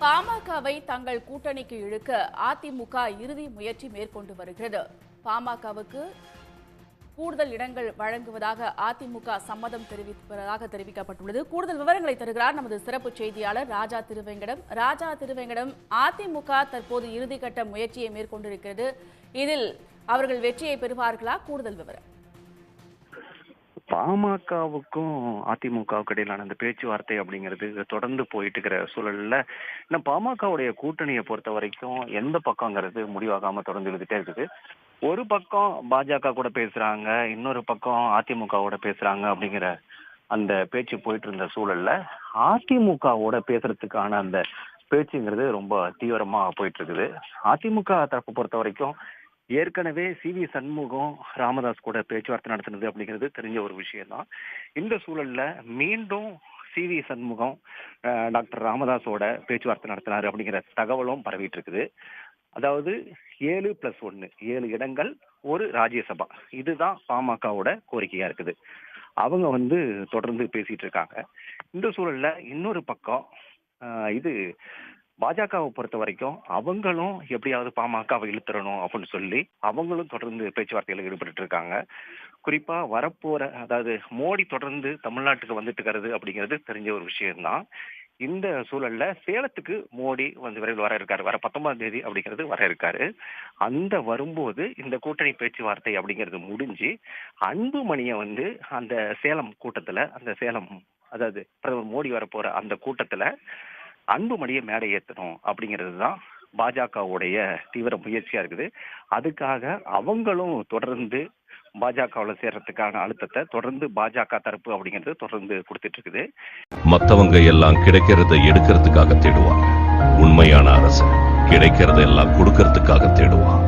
பாமகவை தங்கள் கூட்டணிக்கு இழுக்க அதிமுக இறுதி முயற்சி மேற்கொண்டு வருகிறது. பாமகவுக்கு கூடுதல் இடங்கள் வழங்குவதாக அதிமுக சம்மதம் தெரிவிப்பதாக தெரிவிக்கப்பட்டுள்ளது. கூடுதல் விவரங்களை தருகிறார் நமது சிறப்பு செய்தியாளர் ராஜா திருவேங்கடம். ராஜா திருவேங்கடம் அதிமுக தற்போது இறுதிக்கட்ட முயற்சியை மேற்கொண்டிருக்கிறது. இதில் அவர்கள் வெற்றியை பெறுவார்களா? கூடுதல் விவரம். பாமகவுக்கும் அதிமுகவுக்கு இடையிலான அந்த பேச்சுவார்த்தை அப்படிங்கிறது தொடர்ந்து போயிட்டு இருக்கிற சூழல்ல இன்னும் பாமகவுடைய கூட்டணியை பொறுத்த வரைக்கும் எந்த பக்கங்கிறது முடிவாகாம தொடர்ந்து எழுதிட்டே இருக்குது. ஒரு பக்கம் பாஜக கூட பேசுறாங்க இன்னொரு பக்கம் அதிமுகவோட பேசுறாங்க அப்படிங்கிற அந்த பேச்சு போயிட்டு இருந்த சூழல்ல அதிமுகவோட பேசுறதுக்கான அந்த பேச்சுங்கிறது ரொம்ப தீவிரமா போயிட்டு இருக்குது அதிமுக தரப்பு பொறுத்த வரைக்கும் ஏற்கனவே சி வி சண்முகம் ராமதாஸ் கூட பேச்சுவார்த்தை நடத்தினது அப்படிங்கிறது தெரிஞ்ச ஒரு விஷயம்தான். இந்த சூழல்ல மீண்டும் சி வி சண்முகம் டாக்டர் ராமதாஸோட பேச்சுவார்த்தை நடத்தினார் அப்படிங்கிற தகவலும் பரவிட்டு இருக்குது அதாவது ஏழு பிளஸ் ஒன்று ஏழு இடங்கள் ஒரு ராஜ்யசபா. இதுதான் பாமகவோட கோரிக்கையா இருக்குது. அவங்க வந்து தொடர்ந்து பேசிட்டு இருக்காங்க. இந்த சூழல்ல இன்னொரு பக்கம் இது பாஜகவை பொறுத்த வரைக்கும் அவங்களும் எப்படியாவது பாமகவை இழுத்துறணும் அப்படின்னு சொல்லி அவங்களும் தொடர்ந்து பேச்சுவார்த்தையில் ஈடுபட்டு இருக்காங்க. குறிப்பா வரப்போற அதாவது மோடி தொடர்ந்து தமிழ்நாட்டுக்கு வந்துட்டு இருக்கிறது அப்படிங்கிறது தெரிஞ்ச ஒரு விஷயம்தான். இந்த சூழல்ல சேலத்துக்கு மோடி வந்து விரைவில் வர இருக்காரு. வர பத்தொன்பதாம் தேதி அப்படிங்கிறது வர இருக்காரு. அந்த வரும்போது இந்த கூட்டணி பேச்சுவார்த்தை அப்படிங்கிறது முடிஞ்சு அன்புமணியை வந்து அந்த சேலம் கூட்டத்துல அந்த சேலம் அதாவது பிரதமர் மோடி வரப்போற அந்த கூட்டத்துல அன்புமணியை மேடை ஏற்றணும் அப்படிங்கிறது தான் பாஜகவுடைய தீவிர முயற்சியா இருக்குது. அதுக்காக அவங்களும் தொடர்ந்து பாஜகவில் சேர்றதுக்கான அழுத்தத்தை தொடர்ந்து பாஜக தரப்பு அப்படிங்கிறது தொடர்ந்து கொடுத்துட்டு இருக்குது. மத்தவங்க எல்லாம் கிடைக்கிறத எடுக்கிறதுக்காக தேடுவாங்க. உண்மையான அரசு கிடைக்கிறத எல்லாம் கொடுக்கறதுக்காக தேடுவான்